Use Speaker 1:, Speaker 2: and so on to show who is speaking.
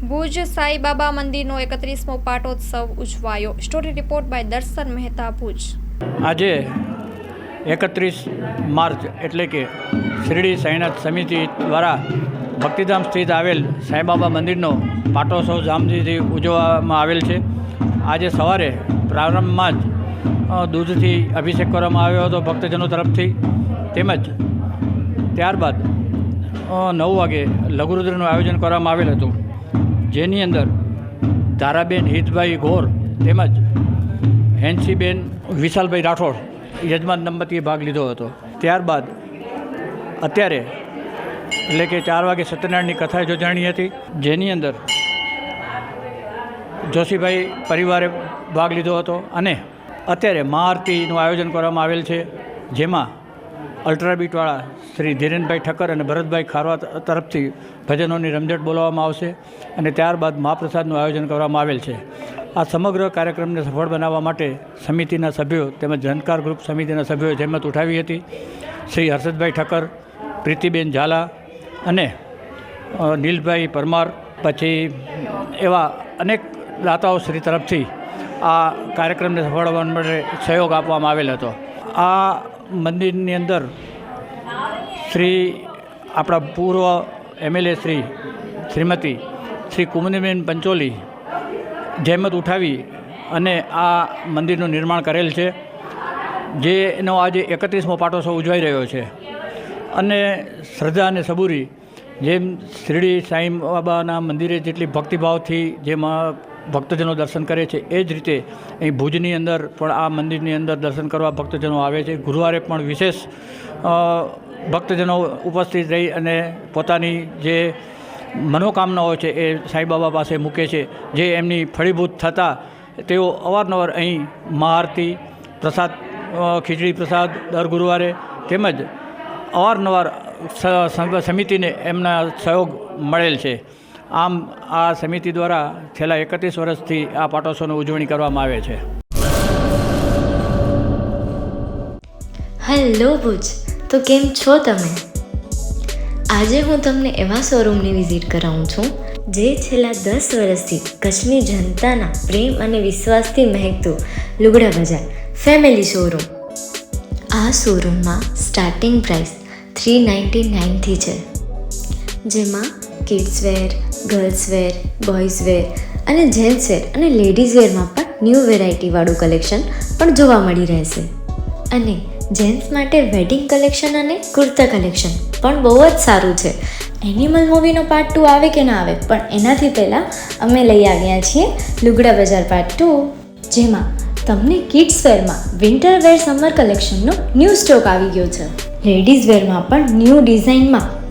Speaker 1: ભુજ સાંઈબાબા મંદિરનો એકત્રીસમો પાટોત્સવ ઉજવાયો. Story report by દર્શન મહેતા ભુજ.
Speaker 2: આજે એકત્રીસ માર્ચ એટલે કે શિરડી સાઈનાથ સમિતિ દ્વારા ભક્તિધામ સ્થિત આવેલ સાંઈબાબા મંદિરનો પાટોત્સવ જામજીથી ઉજવવામાં આવેલ છે. આજે સવારે પ્રારંભમાં જ દૂધથી અભિષેક કરવામાં આવ્યો હતો ભક્તજનો તરફથી. તેમજ ત્યારબાદ નવ વાગે લઘુરુદ્રનું આયોજન કરવામાં આવેલ હતું. જેની અંદર ધારાબેન હિતભાઈ ઘોર તેમજ હેન્સીબેન વિશાલભાઈ રાઠોડ યજમાન દંપતીએ ભાગ લીધો હતો. ત્યારબાદ અત્યારે એટલે કે ચાર વાગે સત્યનારાયણની કથા યોજાણી હતી, જેની અંદર જોશીભાઈ પરિવારે ભાગ લીધો હતો અને અત્યારે મહાઆરતીનું આયોજન કરવામાં આવેલ છે, જેમાં અલ્ટ્રાબીટવાળા શ્રી ધીરેનભાઈ ઠક્કર અને ભરતભાઈ ખારવા તરફથી ભજનોની રમઝટ બોલાવવામાં આવશે અને ત્યારબાદ મહાપ્રસાદનું આયોજન કરવામાં આવેલ છે. આ સમગ્ર કાર્યક્રમને સફળ બનાવવા માટે સમિતિના સભ્યો તેમજ જનકાર ગ્રુપ સમિતિના સભ્યોએ જહેમત ઉઠાવી હતી. શ્રી હર્ષદભાઈ ઠક્કર, પ્રીતિબેન ઝાલા અને નીલભાઈ પરમાર પછી એવા અનેક દાતાઓ શ્રી તરફથી આ કાર્યક્રમને સફળ બનાવવા માટે સહયોગ આપવામાં આવેલ હતો. આ મંદિરની અંદર શ્રી આપણા પૂર્વ એમએલએ શ્રી શ્રીમતી શ્રી કુમુદીબેન પંચોલી જહેમત ઉઠાવી અને આ મંદિરનું નિર્માણ કરેલ છે, જેનો આજે એકત્રીસમો પાટોત્સવ ઉજવાઈ રહ્યો છે. અને શ્રદ્ધા અને સબૂરી જેમ શિરડી સાંઈ બાબાના મંદિરે જેટલી ભક્તિભાવથી જેમાં ભક્તજનો દર્શન કરે છે, એ જ રીતે અહીં ભુજની અંદર પણ આ મંદિરની અંદર દર્શન કરવા ભક્તજનો આવે છે. ગુરુવારે પણ વિશેષ ભક્તજનો ઉપસ્થિત રહી અને પોતાની જે મનોકામનાઓ છે, એ સાંઈબાબા પાસે મૂકે છે. જે એમની ફળીભૂત થતાં તેઓ અવારનવાર અહીં મહાઆરતી પ્રસાદ ખીચડી પ્રસાદ દર ગુરુવારે તેમજ અવારનવાર સમિતિને એમના સહયોગ મળેલ છે. આમ આ સમિતિ દ્વારા છેલ્લા એકત્રીસ વર્ષથી આ પાટોત્સવની ઉજવણી કરવામાં આવે છે.
Speaker 3: હેલો ભુજ, તો કેમ છો તમે? આજે હું તમને એવા શોરૂમની વિઝિટ કરાવું છું, જે છેલ્લા દસ વર્ષથી કચ્છની જનતાના પ્રેમ અને વિશ્વાસથી મહેકતું લુગડા બજાર ફેમિલી શોરૂમ. આ શોરૂમમાં સ્ટાર્ટિંગ પ્રાઇસ થ્રી નાઇન્ટી નાઇનથી છે. જેમાં kids wear girls wear boys wear અને જેન્ટ્સ વેર અને લેડીઝ વેરમાં પણ ન્યૂ વેરાયટીવાળું કલેક્શન પણ જોવા મળી રહેશે. અને જેન્ટ્સ માટે વેડિંગ કલેક્શન અને કુર્તા કલેક્શન પણ બહુ જ સારું છે. એનિમલ મૂવીનો પાર્ટ ટુ આવે કે ના આવે, પણ એનાથી પહેલાં અમે લઈ આવ્યા છીએ લુગડા બજાર પાર્ટ ટુ જેમાં તમને કિડ્સ વેરમાં વિન્ટર વેર સમર કલેક્શનનો ન્યૂ સ્ટોક આવી ગયો છે. લેડીઝ વેરમાં પણ ન્યૂ ડિઝાઇનમાં